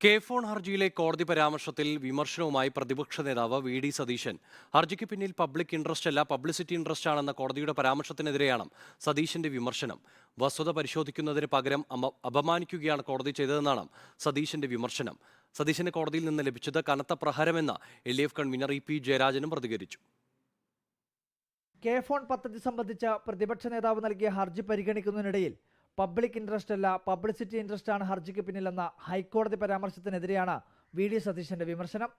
K phone ഹർജിയിലെ കോടതി പരാമർശത്തിൽ വിമർശനവുമായി പ്രതിപക്ഷ നേതാവ് വി ഡി സതീശൻ. ഹർജിക്ക് പിന്നിൽ പബ്ലിക് ഇൻട്രസ്റ്റ് അല്ല പബ്ലിസിറ്റി ഇൻട്രസ്റ്റ് ആണെന്ന കോടതിയുടെ പരാമർശത്തിനെതിരെയാണ് സതീശന്റെ വിമർശനം. വസ്തുത പരിശോധിക്കുന്നതിന് പകരം അപമാനിക്കുകയാണ് കോടതി ചെയ്തതെന്നാണ് സതീശന്റെ വിമർശനം. സതീശന് കോടതിയിൽ നിന്ന് ലഭിച്ചത് കനത്ത പ്രഹരമെന്ന് L D F convener E P ജയരാജനും പ്രതികരിച്ചു. കെ ഫോൺ പദ്ധതി സംബന്ധിച്ച പ്രതിപക്ഷ നേതാവ് നൽകിയ ഹർജി പരിഗണിക്കുന്നതിനിടയിൽ പബ്ലിക് ഇൻട്രസ്റ്റ് അല്ല പബ്ലിസിറ്റി ഇൻട്രസ്റ്റ് ആണ് ഹർജിക്ക് പിന്നിലെന്ന ഹൈക്കോടതി പരാമർശത്തിനെതിരെയാണ് വി ഡി സതീശന്റെ വിമർശനം.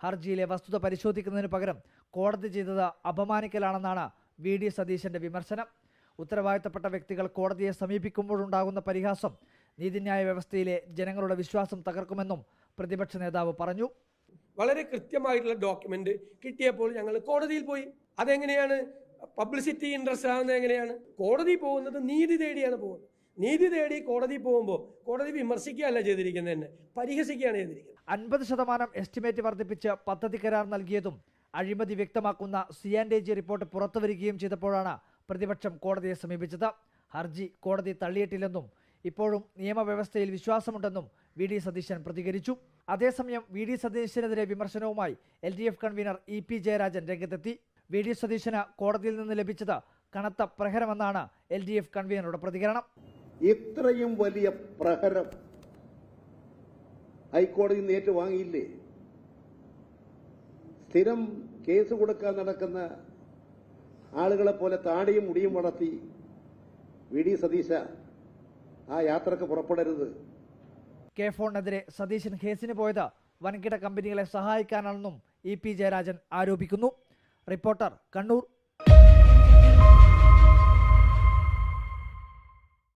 ഹർജിയിലെ വസ്തുത പരിശോധിക്കുന്നതിന് പകരം കോടതി ചെയ്തത് അപമാനിക്കലാണെന്നാണ് വി ഡി സതീശന്റെ വിമർശനം. ഉത്തരവാദിത്തപ്പെട്ട വ്യക്തികൾ കോടതിയെ സമീപിക്കുമ്പോഴുണ്ടാകുന്ന പരിഹാസം നീതിന്യായ വ്യവസ്ഥയിലെ ജനങ്ങളുടെ വിശ്വാസം തകർക്കുമെന്നും പ്രതിപക്ഷ നേതാവ് പറഞ്ഞു. വളരെ കൃത്യമായിട്ടുള്ള ഡോക്യുമെന്റ് കിട്ടിയപ്പോൾ ഞങ്ങൾ കോടതിയിൽ പോയി. അതെങ്ങനെയാണ്? പബ്ലിസിറ്റി ഇൻട്രസ്റ്റ് ആകുന്നത് എങ്ങനെയാണ്? കോടതി പോകുന്നത് നീതി തേടിയാണ് പോകുന്നത്. നീതി തേടി കോടതി പോകുമ്പോൾ കോടതി വിമർശിക്കുകയല്ല ചെയ്തിരിക്കുന്നത് തന്നെ പരിഹസിക്കുകയാണ് ചെയ്തിരിക്കുന്നത്. അൻപത് ശതമാനം എസ്റ്റിമേറ്റ് വർദ്ധിപ്പിച്ച് പദ്ധതി കരാർ നൽകിയതും അഴിമതി വ്യക്തമാക്കുന്ന C and A G report പുറത്തുവരികയും ചെയ്തപ്പോഴാണ് പ്രതിപക്ഷം കോടതിയെ സമീപിച്ചത്. ഹർജി കോടതി തള്ളിയിട്ടില്ലെന്നും ഇപ്പോഴും നിയമവ്യവസ്ഥയിൽ വിശ്വാസമുണ്ടെന്നും വി ഡി സതീശൻ പ്രതികരിച്ചു. അതേസമയം വി ഡി സതീശനെതിരെ വിമർശനവുമായി L D F convener E P Jayarajan രംഗത്തെത്തി. വി ഡി സതീശന് കോടതിയിൽ നിന്ന് ലഭിച്ചത് കനത്ത പ്രഹരമെന്നാണ് എൽ ഡി എഫ് കൺവീനറുടെ പ്രതികരണം. ഇത്രയും വലിയ പ്രഹരം ഹൈക്കോടതി നിന്ന് ഏറ്റുവാങ്ങിയില്ലേ? സ്ഥിരം കേസ് കൊടുക്കാൻ നടക്കുന്ന ആളുകളെ പോലെ താടിയും മുടിയും വളർത്തി വി. ഡി. സതീശ ആ യാത്രയ്ക്ക് പുറപ്പെടരുത്. കെ ഫോണിനെതിരെ സതീശൻ കേസിന് പോയത് വൻകിട കമ്പനികളെ സഹായിക്കാനാണെന്നും ഇ. പി. ജയരാജൻ ആരോപിക്കുന്നു. റിപ്പോർട്ടർ കണ്ണൂർ